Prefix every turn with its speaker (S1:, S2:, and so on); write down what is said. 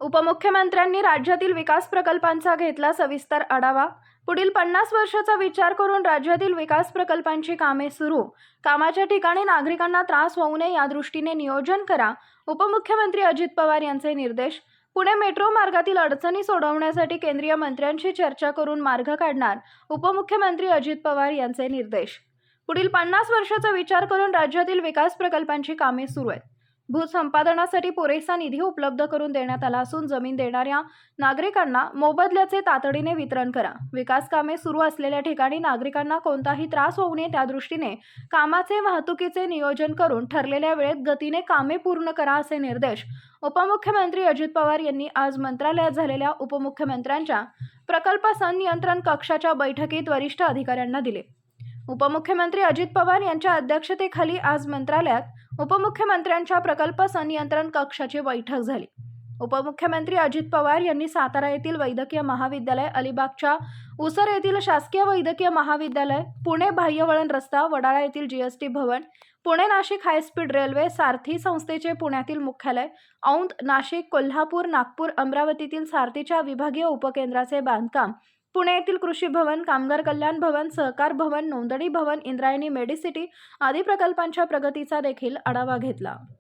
S1: उपमुख्यमंत्र्यांनी राज्यातील विकास प्रकल्पांचा घेतला सविस्तर आढावा. पुढील पन्नास वर्षाचा विचार करून राज्यातील विकास प्रकल्पांची कामे सुरू. कामाच्या ठिकाणी नागरिकांना त्रास होऊ नये या दृष्टीने नियोजन करा उपमुख्यमंत्री अजित पवार यांचे निर्देश. पुणे मेट्रो मार्गातील अडचणी सोडवण्यासाठी केंद्रीय मंत्र्यांशी चर्चा करून मार्ग काढणार उपमुख्यमंत्री अजित पवार यांचे निर्देश. पुढील पन्नास वर्षाचा विचार करून राज्यातील विकास प्रकल्पांची कामे सुरू आहेत. भूसंपादनासाठी पुरेसा निधी उपलब्ध करून देण्यात आला असून जमीन देणाऱ्या नागरिकांना मोबदल्याचे तातडीने वितरण करा. विकास कामे सुरू असलेल्या ठिकाणी नागरिकांना कोणताही त्रास होऊ नये त्या दृष्टीने कामाचे वाहतुकीचे नियोजन करून ठरलेल्या वेळेत गतीने कामे पूर्ण करा असे निर्देश उपमुख्यमंत्री अजित पवार यांनी आज मंत्रालयात झालेल्या उपमुख्यमंत्र्यांच्या प्रकल्प संनियंत्रण कक्षाच्या बैठकीत वरिष्ठ अधिकाऱ्यांना दिले. उपमुख्यमंत्री अजित पवार यांच्या अध्यक्षतेखाली आज मंत्रालयात उपमुख्यमंत्र्यांच्या प्रकल्प संनियंत्रण कक्षाची बैठक झाली. उपमुख्यमंत्री अजित पवार यांनी सातारा येथील वैद्यकीय महाविद्यालय अलिबागच्या उसर येथील शासकीय वैद्यकीय महाविद्यालय पुणे बाह्यवळण रस्ता वडाळा येथील GST Bhavan Pune Nashik high speed railway Sarthi संस्थेचे पुण्यातील मुख्यालय औंध नाशिक कोल्हापूर नागपूर अमरावतीतील सारथीच्या विभागीय उपकेंद्राचे बांधकाम पुणे येथील कृषी भवन कामगार कल्याण भवन सहकार भवन नोंदणी भवन इंद्रायणी मेडिसिटी आदी प्रकल्पांच्या प्रगतीचा देखील आढावा घेतला.